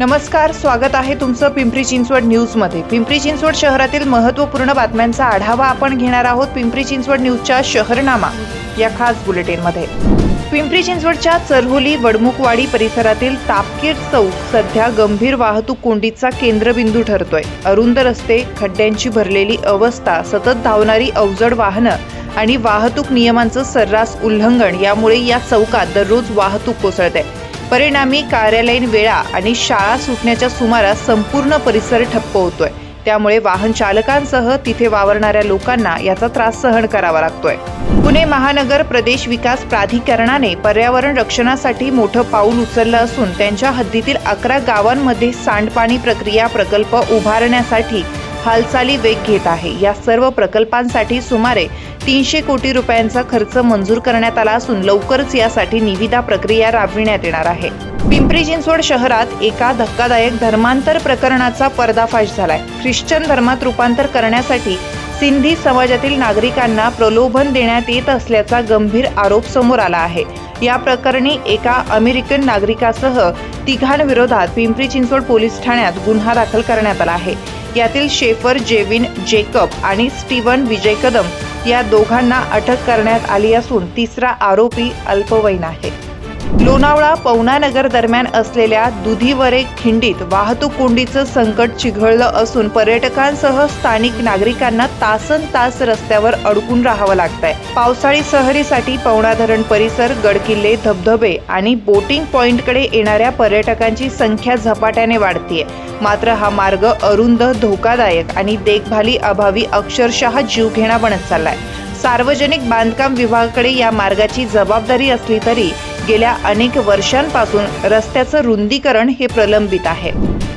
नमस्कार स्वागत आहे तुमचं पिंपरी चिंचवड न्यूजमध्ये. पिंपरी चिंचवड शहरातील महत्त्वपूर्ण बातम्यांचा आढावा आपण घेणार आहोत पिंपरी चिंचवड न्यूजच्या शहरनामा या खास बुलेटिनमध्ये. पिंपरी चिंचवडच्या चरहोली वडमुखवाडी परिसरातील तापकीर चौक सध्या गंभीर वाहतूक कोंडीचा केंद्रबिंदू ठरतोय. अरुंद रस्ते खड्ड्यांची भरलेली अवस्था सतत धावणारी अवजड वाहनं आणि वाहतूक नियमांचं सर्रास उल्लंघन यामुळे या चौकात दररोज वाहतूक कोसळते. परिणामी कार्यालयीन वेळा आणि शाळा सुटण्याच्या सुमारास संपूर्ण परिसर ठप्प होतोय. त्यामुळे वाहन चालकांसह तिथे वावरणाऱ्या लोकांना याचा त्रास सहन करावा लागतोय. पुणे महानगर प्रदेश विकास प्राधिकरणाने पर्यावरण रक्षणासाठी मोठं पाऊल उचललं असून त्यांच्या हद्दीतील अकरा गावांमध्ये सांडपाणी प्रक्रिया प्रकल्प उभारण्यासाठी हालचाली वेग घेत आहे. या सर्व प्रकल्पांसाठी सुमारे तीनशे कोटी रुपयांचा खर्च मंजूर करण्यात आला असून लवकरच यासाठी निविदा प्रक्रिया राबविण्यात येणार आहे. पिंपरी चिंचवड शहरात एका धक्कादायक धर्मांतर प्रकरणाचा पर्दाफाश झालाय. ख्रिश्चन धर्मात रूपांतर करण्यासाठी सिंधी समाजातील नागरिकांना प्रलोभन देण्यात येत असल्याचा गंभीर आरोप समोर आला आहे. या प्रकरणी एका अमेरिकन नागरिकासह तिघांविरोधात पिंपरी चिंचवड पोलीस ठाण्यात गुन्हा दाखल करण्यात आला आहे. यातील शेफर जेविन जेकब आणि स्टीवन विजय कदम या दोघांना अटक करण्यात आली असून तिसरा आरोपी अल्पवयीन आहे. लोणावळा पवनानगर दरम्यान असलेल्या दुधीवरे खिंडीत वाहतूक कोंडीचं संकट चिघळलं असून पर्यटकांसह स्थानिक नागरिकांना तासन तास रस्त्यावर अडकून राहावं लागतंय. पावसाळी सहलीसाठी पवना धरण परिसर गडकिल्ले धबधबे आणि बोटिंग पॉइंटकडे येणाऱ्या पर्यटकांची संख्या झपाट्याने वाढतीये. मात्र हा मार्ग अरुंद धोकादायक आणि देखभाली अभावी अक्षरशः जीवघेणा बनत चाललाय. सार्वजनिक बांधकाम विभागाकडे या मार्गाची जबाबदारी असली तरी गेल्या अनेक वर्षांपासून रस्त्याचं रुंदीकरण हे प्रलंबित आहे.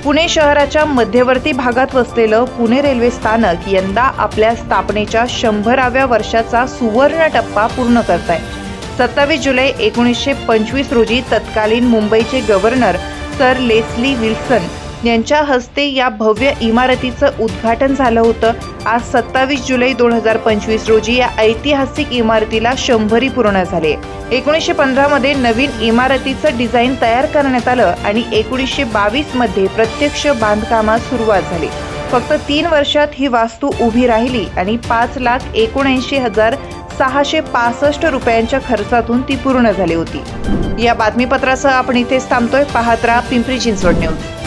पुणे शहराच्या मध्यवर्ती भागात वसलेलं पुणे रेल्वे स्थानक यंदा आपल्या स्थापनेच्या शंभराव्या वर्षाचा सुवर्ण टप्पा पूर्ण करत आहे सत्तावीस जुलै एकोणीसशे पंचवीस रोजी तत्कालीन मुंबईचे गव्हर्नर सर लेस्ली विल्सन यांच्या हस्ते या भव्य इमारतीचं उद्घाटन झालं होतं. आज सत्तावीस जुलै दोन हजार पंचवीस रोजी या ऐतिहासिक इमारतीला शंभरी पूर्ण झाले. एकोणीसशे पंधरामध्ये नवीन इमारतीचं डिझाईन तयार करण्यात आलं आणि एकोणीसशे बावीसमध्ये प्रत्यक्ष बांधकामास सुरुवात झाली. फक्त तीन वर्षात ही वास्तू उभी राहिली आणि पाच लाख एकोणऐंशी हजार सहाशे पासष्ट रुपयांच्या खर्चातून ती पूर्ण झाली होती. या बातमीपत्रासह आपण इथेच थांबतोय. पाहत राहा पिंपरी चिंचवड न्यूज.